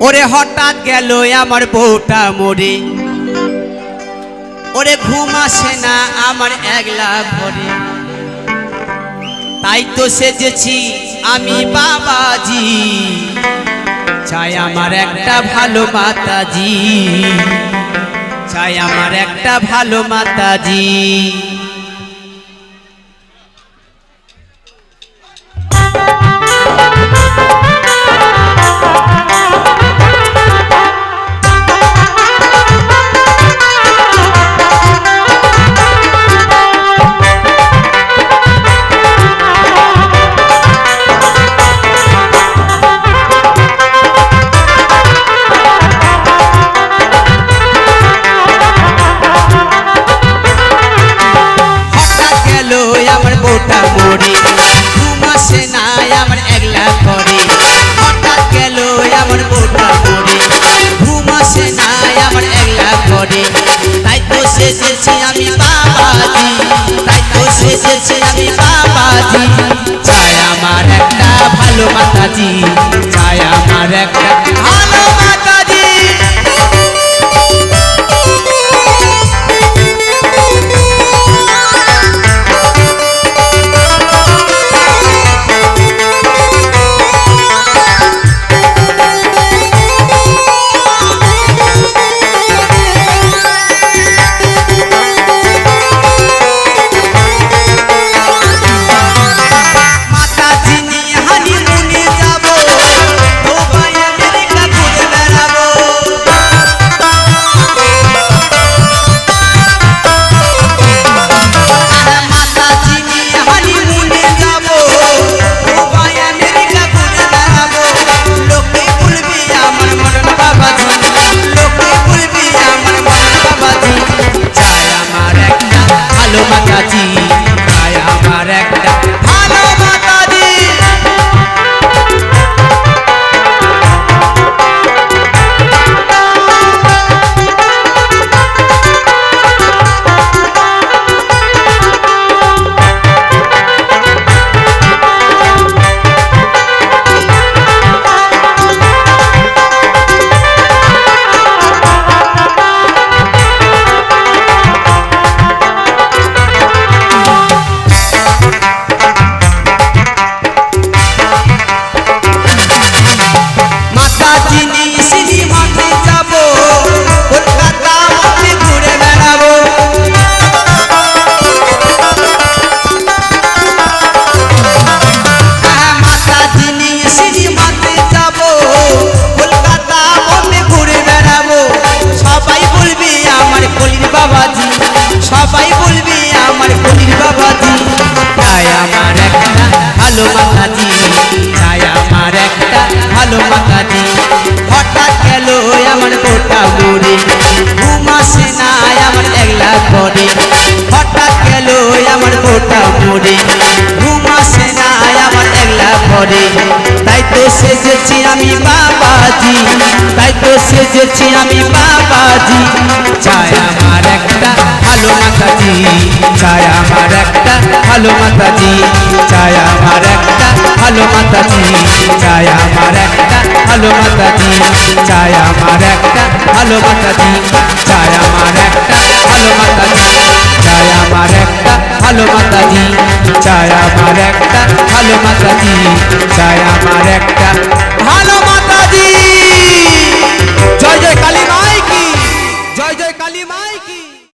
ওরে হঠাৎ গেল আমার বউটা মরে। ওরে ঘুম আসে না আমার একলা ঘরে। তাই তো সেজেছি আমি বাবাজি। চাই আমার একটা ভালো মাতাজি। চাই আমার একটা ভালো মাতাজি। গেল আমার বউটা মরে ঘুম আসে না আমার একলা করে হঠাৎ গেল আমার বউটা মরে ঘুম আসে না আমার একলা করে তাই তো সেজেছি আমি বাবাজি। তাই তো সেজেছি আমি বাবাজি। চাই আমার একটা ভালো মাতাজি। চাই আমার একটা তো সেজেছি আমি বাবাজি, তাই তো সেজেছি আমি বাবাজি। চাই আমার একটা ভালো মাতাজি, চাই আমার একটা ভালো মাতাজি, চাই আমার একটা ভালো মাতাজি, চাই আমার একটা ভালো মাতাজি, চাই আমার একটা ভালো মাতাজি, চাই আমার একটা ভালো মাতাজি, চাই আমার একটা ভালো মাতাজি, চাই আমার একটা ভালো মাতাজি, চাই আমার একটা